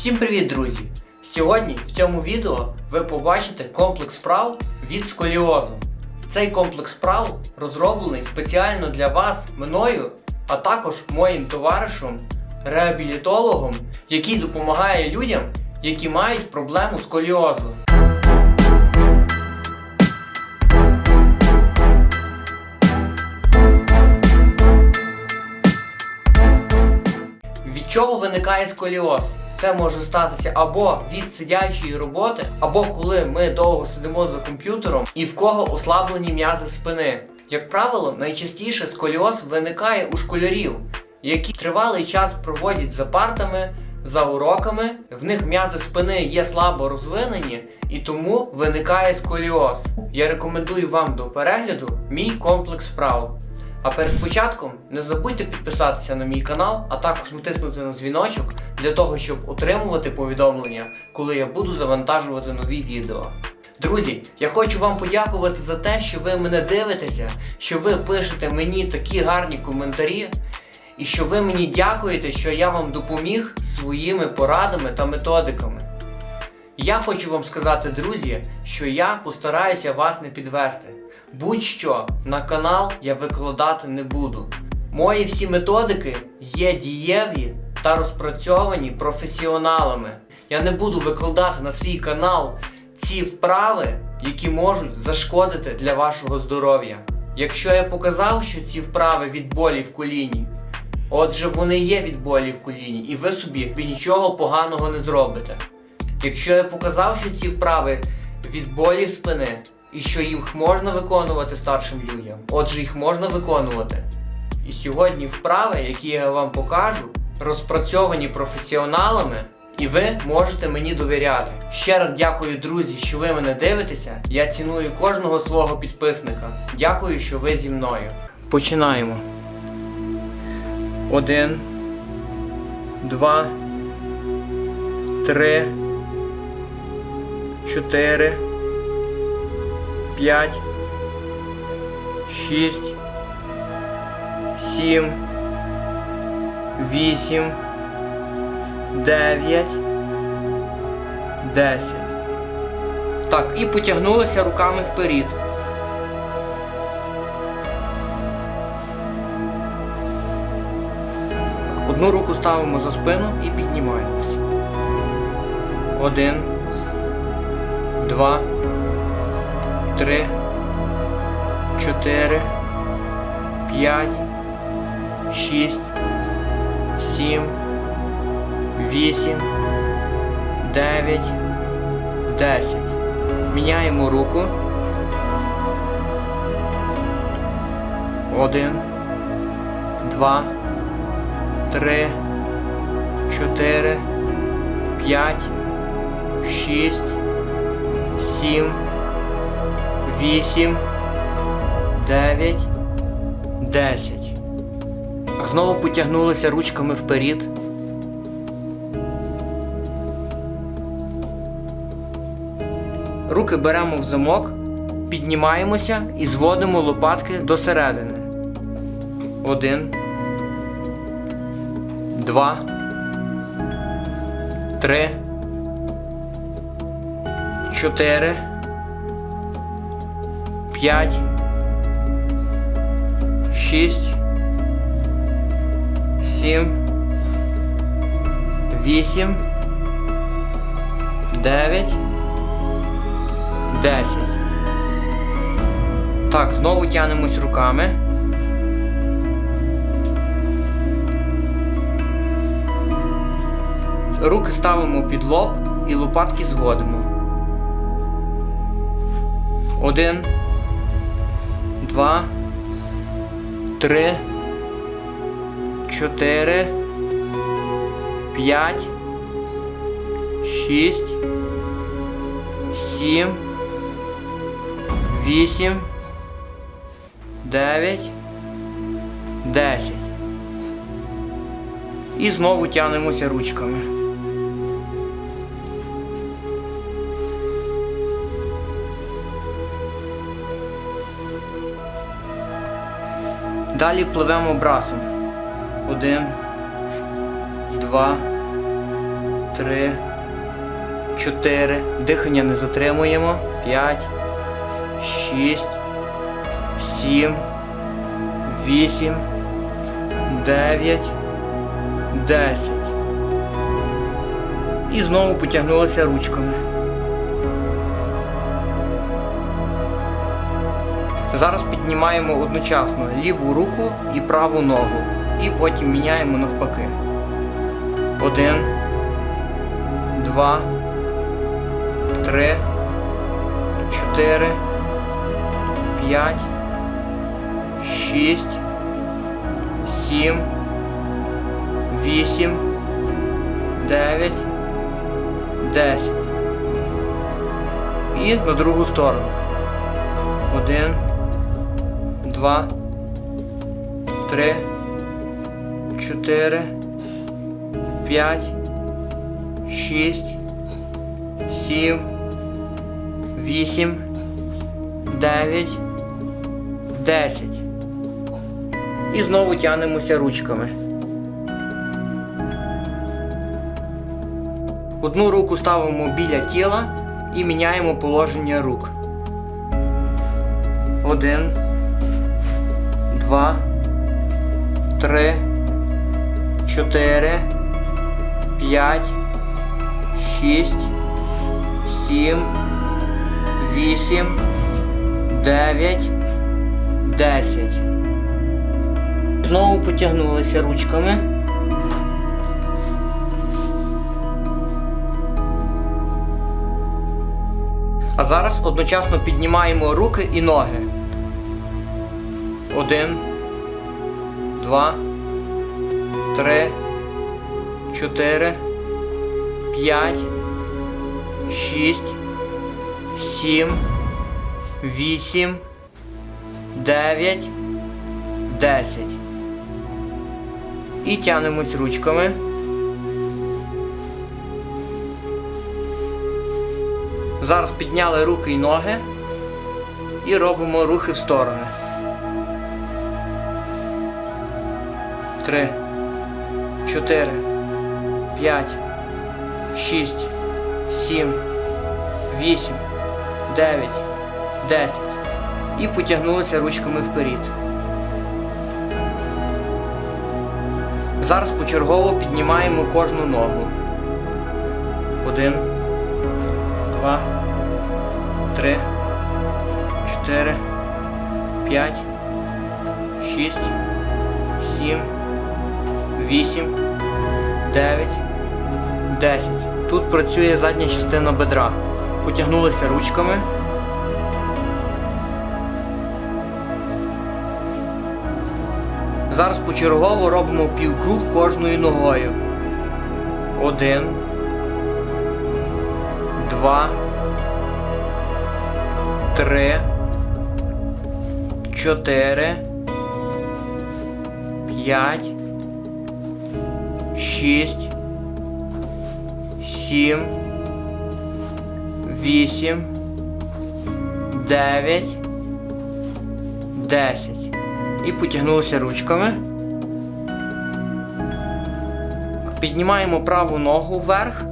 Всім привіт, друзі! Сьогодні в цьому відео ви побачите комплекс вправ від сколіозу. Цей комплекс вправ розроблений спеціально для вас мною, а також моїм товаришем, реабілітологом, який допомагає людям, які мають проблему сколіозу. Від чого виникає сколіоз? Це може статися або від сидячої роботи, або коли ми довго сидимо за комп'ютером і в кого ослаблені м'язи спини. Як правило, найчастіше сколіоз виникає у школярів, які тривалий час проводять за партами, за уроками, в них м'язи спини є слабо розвинені і тому виникає сколіоз. Я рекомендую вам до перегляду мій комплекс вправ. А перед початком не забудьте підписатися на мій канал, а також натиснути на дзвіночок для того, щоб отримувати повідомлення, коли я буду завантажувати нові відео. Друзі, я хочу вам подякувати за те, що ви мене дивитеся, що ви пишете мені такі гарні коментарі, і що ви мені дякуєте, що я вам допоміг своїми порадами та методиками. Я хочу вам сказати, друзі, що я постараюся вас не підвести. Будь-що на канал я викладати не буду. Мої всі методики є дієві та розпрацьовані професіоналами. Я не буду викладати на свій канал ці вправи, які можуть зашкодити для вашого здоров'я. Якщо я показав, що ці вправи від болі в коліні, отже, вони є від болі в коліні, і ви собі нічого поганого не зробите. Якщо я показав, що ці вправи від болі в спини і що їх можна виконувати старшим людям, отже, їх можна виконувати. І сьогодні вправи, які я вам покажу, розпрацьовані професіоналами, і ви можете мені довіряти. Ще раз дякую, друзі, що ви мене дивитеся. Я ціную кожного свого підписника. Дякую, що ви зі мною. Починаємо. Один, два, три, чотири, п'ять, шість, сім, вісім, дев'ять, десять. Так, і потягнулися руками вперед. Одну руку ставимо за спину і піднімаємось. Один, два, три, чотири, п'ять, шість, сім, вісім, дев'ять, десять. Міняємо руку. Один, два, три, чотири, п'ять, шість, сім, вісім, дев'ять, десять. Знову потягнулися ручками вперед. Руки беремо в замок, піднімаємося і зводимо лопатки до середини. Один. Два. Три. Чотири. П'ять. Шість. Сім. Вісім. Дев'ять. Десять. Так, знову тянемось руками. Руки ставимо під лоб і лопатки зводимо. Один, два, три, чотири, п'ять, шість, сім, вісім, дев'ять, десять. І знову тянемося ручками. Далі пливемо брасом. Один, два, три, чотири. Дихання не затримуємо. П'ять, шість, сім, вісім, дев'ять, десять. І знову потягнулися ручками. Зараз піднімаємо одночасно ліву руку і праву ногу. І потім міняємо навпаки. Один, два, три, чотири, п'ять, шість, сім, вісім, дев'ять, десять. І на другу сторону. Один, два, три, чотири, п'ять, шість, сім, вісім, дев'ять, десять. І знову тянемося ручками. Одну руку ставимо біля тіла і міняємо положення рук. Один, два, три, чотири, п'ять, шість, сім, вісім, дев'ять, десять. Знову потягнулися ручками. А зараз одночасно піднімаємо руки і ноги. Один, два, три, чотири, п'ять, шість, сім, вісім, дев'ять, десять. І тянемось ручками. Зараз підняли руки і ноги і робимо рухи в сторони. Три, чотири, п'ять, шість, сім, вісім, дев'ять, десять. І потягнулися ручками вперед. Зараз почергово піднімаємо кожну ногу. Один два, три, чотири, п'ять, шість, сім, вісім, дев'ять, десять. Тут працює задня частина бедра. Потягнулися ручками. Зараз почергово робимо півкруг кожною ногою. Один два, три, чотири, п'ять, шість, сім, вісім, дев'ять, десять. І потягнулися ручками. Піднімаємо праву ногу вверх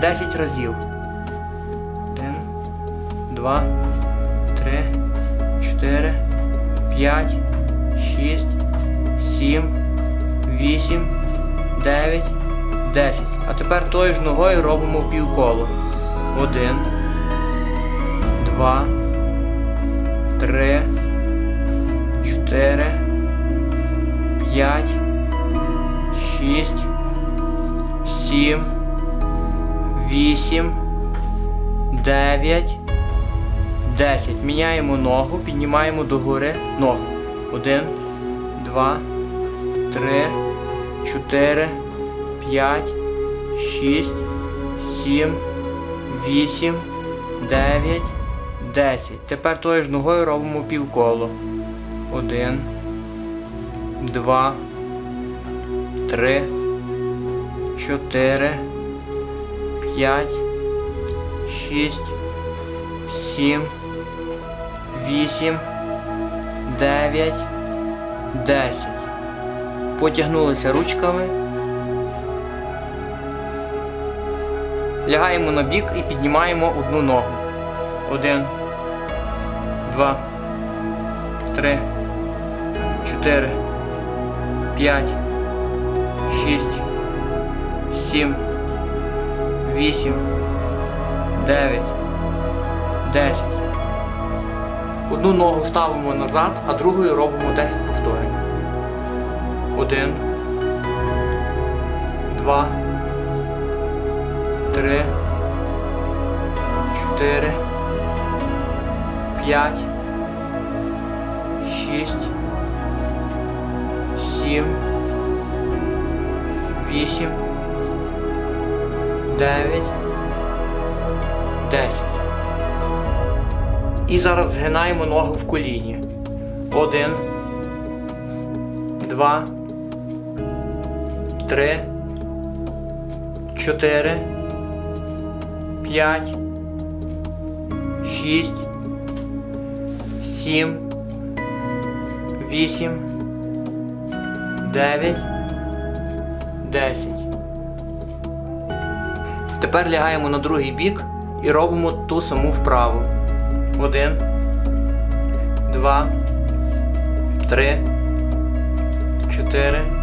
10 разів. Один, два, три, чотири, п'ять, шість, сім, вісім, дев'ять, десять. А тепер тою ж ногою робимо півколо. Один, два, три, чотири, п'ять, шість, сім, вісім. 9, 10. Міняємо ногу, піднімаємо догори ногу. 1, 2, 3, 4, 5, 6, 7, 8, 9, 10. Тепер тою ж ногою робимо півколо. 1, 2, 3, 4, 5, шість, сім, вісім, дев'ять, десять. Потягнулися ручками. Лягаємо на бік і піднімаємо одну ногу. Один, два, три, чотири, п'ять, шість, сім, вісім, дев'ять, десять. Одну ногу ставимо назад, а другою робимо 10 повторень. Один. Два. Три. Чотири. П'ять. Шість. Сім. Вісім. Дев'ять. Десять. І зараз згинаємо ногу в коліні. Один. Два. Три. Чотири. П'ять. Шість. Сім. Вісім. Дев'ять. Десять. Тепер лягаємо на другий бік і робимо ту саму вправу. Один, два, три, чотири,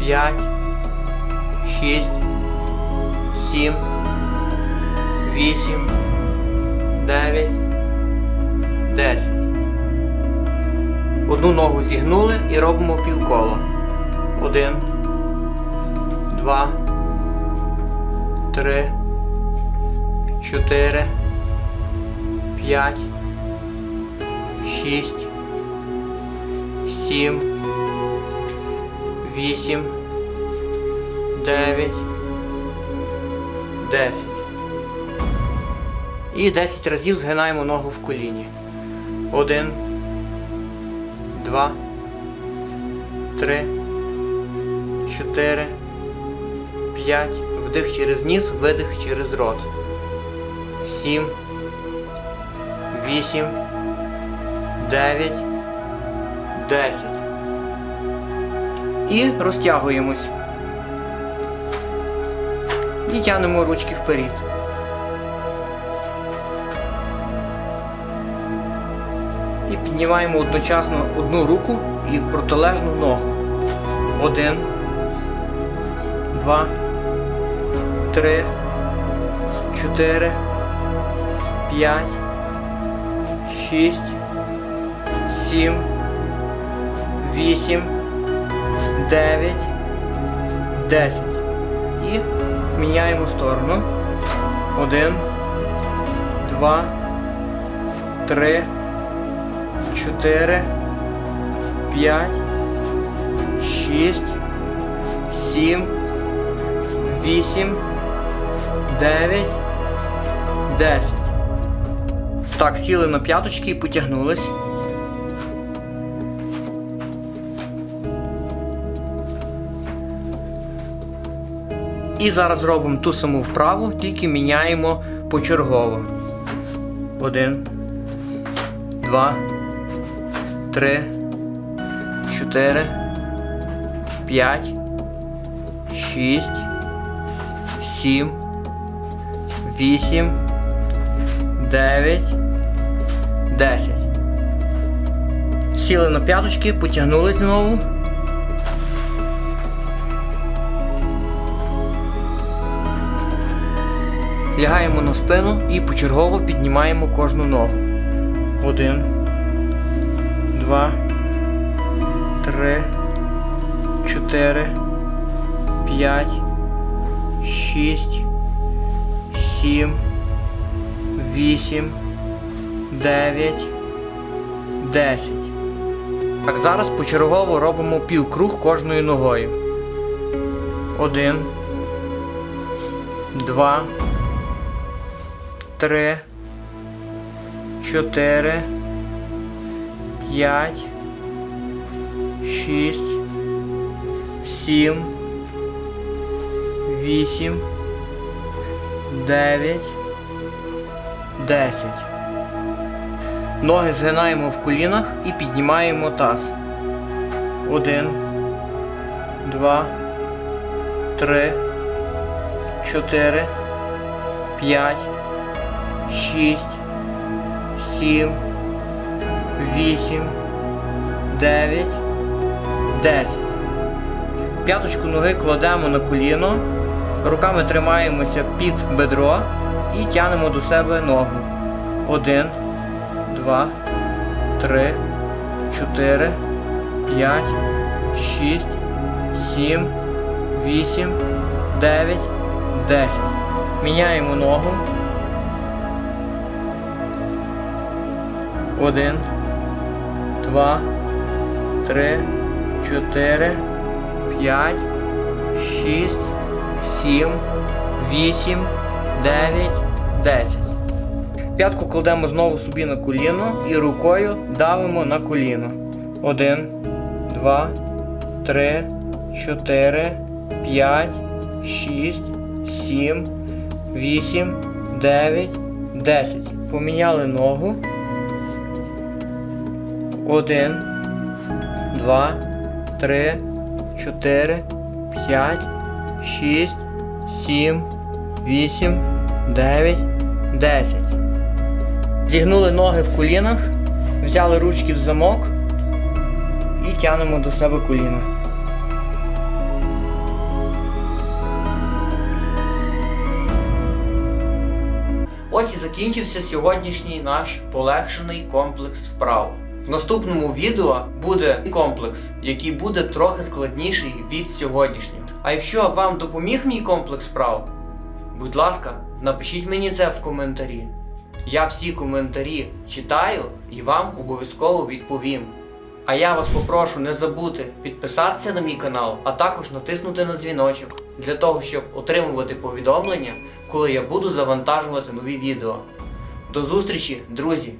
п'ять, шість, сім, вісім, дев'ять, десять. Одну ногу зігнули і робимо півкола. Один, два, три, чотири. П'ять, шість, сім, вісім, дев'ять, десять. І 10 разів згинаємо ногу в коліні. Один, два, три, чотири, п'ять. Вдих через ніс, видих через рот. Сім. 8, 9, 10. І розтягуємось. І тягнемо ручки вперед. І піднімаємо одночасно одну руку і протилежну ногу. Один, два, три, чотири, п'ять шість, сім, вісім, дев'ять, десять. І міняємо сторону. Один, два, три, чотири, п'ять, шість, сім, вісім, дев'ять, десять. Так, сіли на п'яточки і потягнулись. І зараз робимо ту саму вправу, тільки міняємо почергово. Один, два, три, чотири, п'ять, шість, сім, вісім, дев'ять. 10. Сіли на п'яточки, потягнули знову. Лягаємо на спину і почергово піднімаємо кожну ногу. Один, два, три, чотири, п'ять, шість, сім, вісім. 9, 10. Так, зараз почергово робимо півкруг кожною ногою. Один. Два. Три. Чотири. П'ять. Шість. Сім. Вісім. Дев'ять. Десять. Ноги згинаємо в колінах і піднімаємо таз. Один, два, три, чотири, 5, 6, 7, 8, 9, 10. П'яточку ноги кладемо на коліно, руками тримаємося під бедро і тянемо до себе ногу. Один, два, три, чотири, п'ять, шість, сім, вісім, дев'ять, десять. Міняємо ногу. Один, два, три, чотири, п'ять, шість, сім, вісім, дев'ять, десять. П'ятку кладемо знову собі на коліно і рукою давимо на коліно. Один, два, три, чотири, п'ять, шість, сім, вісім, дев'ять, десять. Поміняли ногу. Один, два, три, чотири, п'ять, шість, сім, вісім, дев'ять, десять. Зігнули ноги в колінах, взяли ручки в замок і тянемо до себе коліна. Ось і закінчився сьогоднішній наш полегшений комплекс вправ. В наступному відео буде комплекс, який буде трохи складніший від сьогоднішнього. А якщо вам допоміг мій комплекс вправ, будь ласка, напишіть мені це в коментарі. Я всі коментарі читаю і вам обов'язково відповім. А я вас попрошу не забути підписатися на мій канал, а також натиснути на дзвіночок для того, щоб отримувати повідомлення, коли я буду завантажувати нові відео. До зустрічі, друзі!